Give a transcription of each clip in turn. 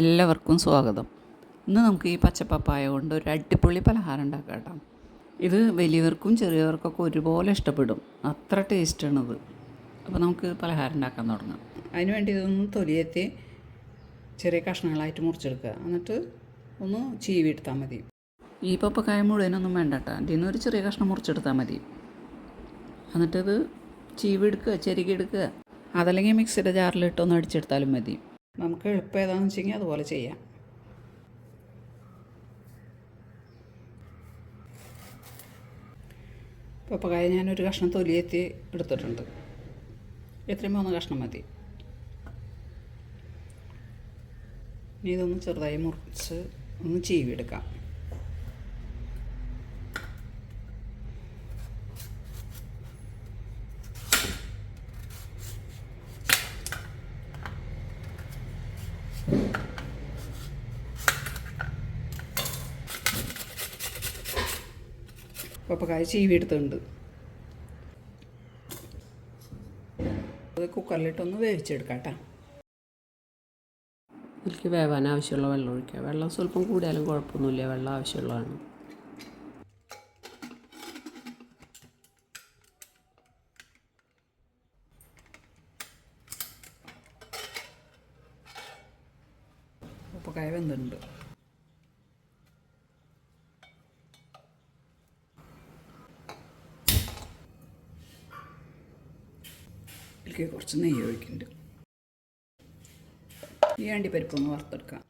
എല്ലാവർക്കും സ്വാഗതം. ഇന്ന് നമുക്ക് ഈ പച്ചപ്പപ്പായ കൊണ്ട് ഒരു അടിപൊളി പലഹാരം ഉണ്ടാക്കാം കേട്ടോ. ഇത് വലിയവർക്കും ചെറിയവർക്കൊക്കെ ഒരുപോലെ ഇഷ്ടപ്പെടും. അത്ര ടേസ്റ്റാണിത്. അപ്പോൾ നമുക്ക് പലഹാരം ഉണ്ടാക്കാൻ തുടങ്ങാം. അതിന് വേണ്ടി ഇതൊന്ന് തൊലിയെത്തി ചെറിയ കഷ്ണങ്ങളായിട്ട് മുറിച്ചെടുക്കുക. എന്നിട്ട് ഒന്ന് ചീവി എടുത്താൽ മതി. ഈ പപ്പക്കായ മുഴുവനൊന്നും വേണ്ട കേട്ടോ. നിന്ന് ഒരു ചെറിയ കഷ്ണം മുറിച്ചെടുത്താൽ മതി. എന്നിട്ടിത് ചീവി എടുക്കുക ചെരുകി എടുക്കുക. അതല്ലെങ്കിൽ മിക്സിയുടെ ജാറിലിട്ടൊന്ന് അടിച്ചെടുത്താലും മതി. നമുക്ക് എളുപ്പം ഏതാണെന്ന് വെച്ചെങ്കിൽ അതുപോലെ ചെയ്യാം. പപ്പക്കായ ഞാനൊരു കഷ്ണം തൊലിയെത്തി എടുത്തിട്ടുണ്ട്. എത്രയും മൂന്ന് കഷ്ണം മതി. ഇനി ഇതൊന്ന് ചെറുതായി മുറിച്ച് ഒന്ന് ചീവി പപ്പക്കായ ചീവി എടുത്തിട്ടുണ്ട്. അത് കുക്കറിലിട്ടൊന്ന് വേവിച്ചെടുക്കാം കേട്ടോ ഇതിലേക്ക് വേവാൻ ആവശ്യമുള്ള വെള്ളം ഒഴിക്കുക വെള്ളം സ്വല്പം കൂടിയാലും കുഴപ്പമൊന്നുമില്ല. വെള്ളം ആവശ്യമുള്ളതാണ്. പപ്പക്കായ വെന്തിട്ടുണ്ട്. ഇതിലേക്ക് കുറച്ച് നെയ്യ് ഒഴിക്കുന്നുണ്ട് ഈ അണ്ടിപ്പരിപ്പ് ഒന്ന് വറുത്തെടുക്കാം.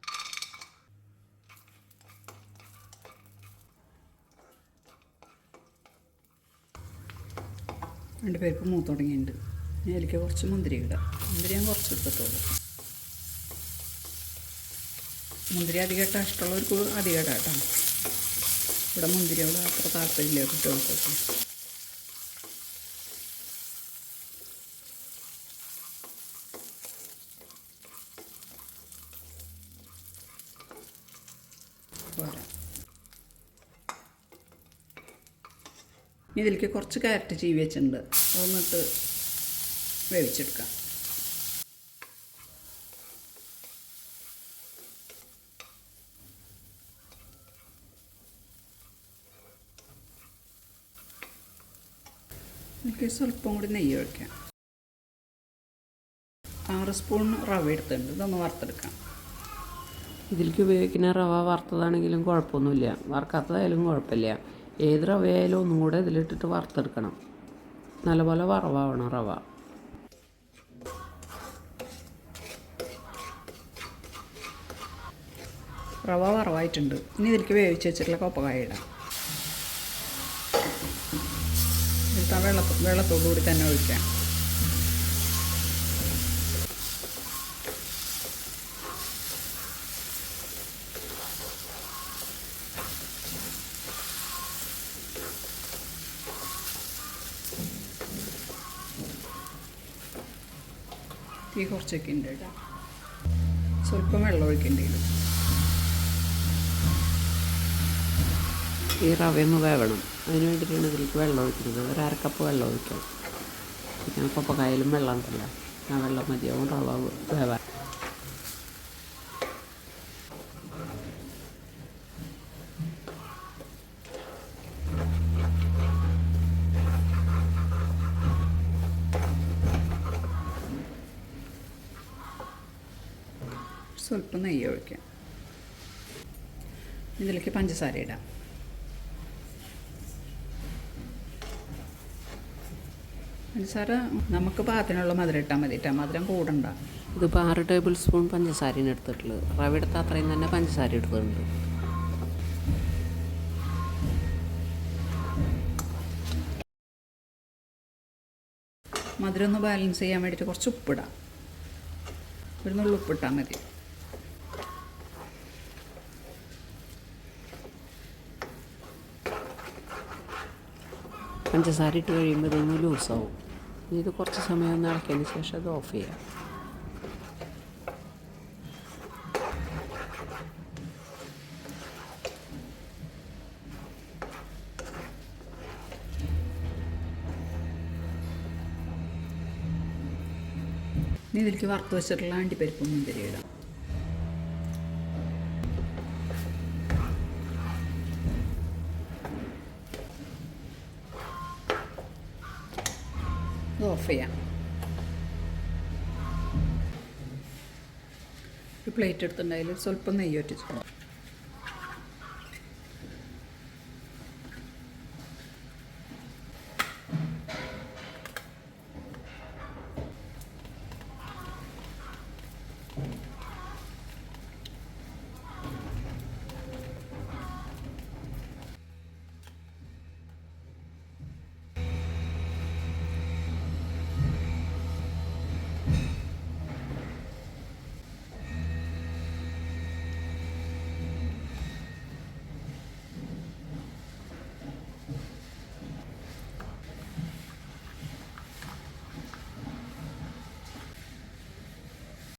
അണ്ടിപ്പരിപ്പ് മൂത്ത് തുടങ്ങിയിട്ടുണ്ട്. അതിലേക്ക് കുറച്ച് മുന്തിരി ഇടാം. മുന്തിരി ഞാൻ കുറച്ച് എടുത്തിട്ടുള്ളൂ. മുന്തിരി അധികം ഇട്ടാൽ ഇഷ്ടമുള്ളവർക്ക് അധികം ഇടാം കേട്ടോ. ഇവിടെ മുന്തിരിയോട് അത്ര താല്പര്യമില്ല കുട്ടികൾക്കൊക്കെ. പോരാ. ഇതിലേക്ക് കുറച്ച് ക്യാരറ്റ് ചീവി വെച്ചിട്ടുണ്ട്. അതൊന്നിട്ട് വേവിച്ചെടുക്കാം. എനിക്ക് സ്വല്പം കൂടി നെയ്യ് ഒഴിക്കാം. ആറ് സ്പൂൺ റവ എടുത്തിട്ടുണ്ട്. ഇതൊന്ന് വറുത്തെടുക്കാം. ഇതിലേക്ക് ഉപയോഗിക്കുന്ന റവ വറുത്തതാണെങ്കിലും കുഴപ്പമൊന്നുമില്ല. വറുക്കാത്തതായാലും കുഴപ്പമില്ല. ഏത് റവയായാലും ഒന്നും കൂടെ ഇതിലിട്ടിട്ട് വറുത്തെടുക്കണം. നല്ലപോലെ വറവാവണം റവ. റവ വറവായിട്ടുണ്ട്. ഇനി ഇതിലേക്ക് വേവിച്ച് വെച്ചിട്ടുള്ള കൊപ്പക്കായ ഇടാം. ഇതിൽ വെള്ള കൂടി തന്നെ ഒഴിക്കാം. തീ കുറച്ചൊക്കെ ഉണ്ട് കേട്ടോ. സ്വല്പം വെള്ളം ഒഴിക്കേണ്ടി വരും ഈ റവയൊന്ന് വേവണം. അതിന് വേണ്ടിയിട്ടാണ് ഇതിലേക്ക് വെള്ളം ഒഴിക്കുന്നത്. ഒരു അരക്കപ്പ് വെള്ളം ഒഴിക്കണം. പിന്നെ പപ്പക്കായാലും വെള്ളം ഉണ്ടല്ലോ. ആ വെള്ളം മതിയാവും റവ വേവാൻ സ്വല്പം നെയ്യ് ഒഴിക്കാം. ഇതിലേക്ക് പഞ്ചസാര ഇടാം. പഞ്ചസാര നമുക്ക് പാകത്തിനുള്ള മധുരം ഇട്ടാൽ മതി. ഇട്ടാൽ മധുരം കൂടണ്ട. ഇതിപ്പോൾ ആറ് ടേബിൾ സ്പൂൺ പഞ്ചസാരയാണ് എടുത്തിട്ടുള്ളത്. റവ എടുത്ത അത്രയും തന്നെ പഞ്ചസാര എടുത്തിട്ടുണ്ട് മധുരം ഒന്ന് ബാലൻസ് ചെയ്യാൻ വേണ്ടിയിട്ട് കുറച്ച് ഉപ്പിടാം. ഒരു നുള്ളു ഉപ്പിട്ടാൽ മതി. പഞ്ചസാര ഇട്ട് കഴിയുമ്പോൾ ഇതൊന്ന് ലൂസാവും. ഇനി ഇത് കുറച്ച് സമയം ഒന്ന് ശേഷം അത് ഓഫ് ചെയ്യാം. ഇനി ഇതിലേക്ക് വറുത്ത് വെച്ചിട്ടുള്ള അണ്ടിപ്പരിപ്പ് മുന്തിരി ഇടാം. ഓഫ് ചെയ്യാം ഒരു പ്ലേറ്റ് എടുത്തിട്ടുണ്ടായാലും സ്വല്പം നെയ്യ് ഒറ്റിച്ചിട്ടുണ്ട്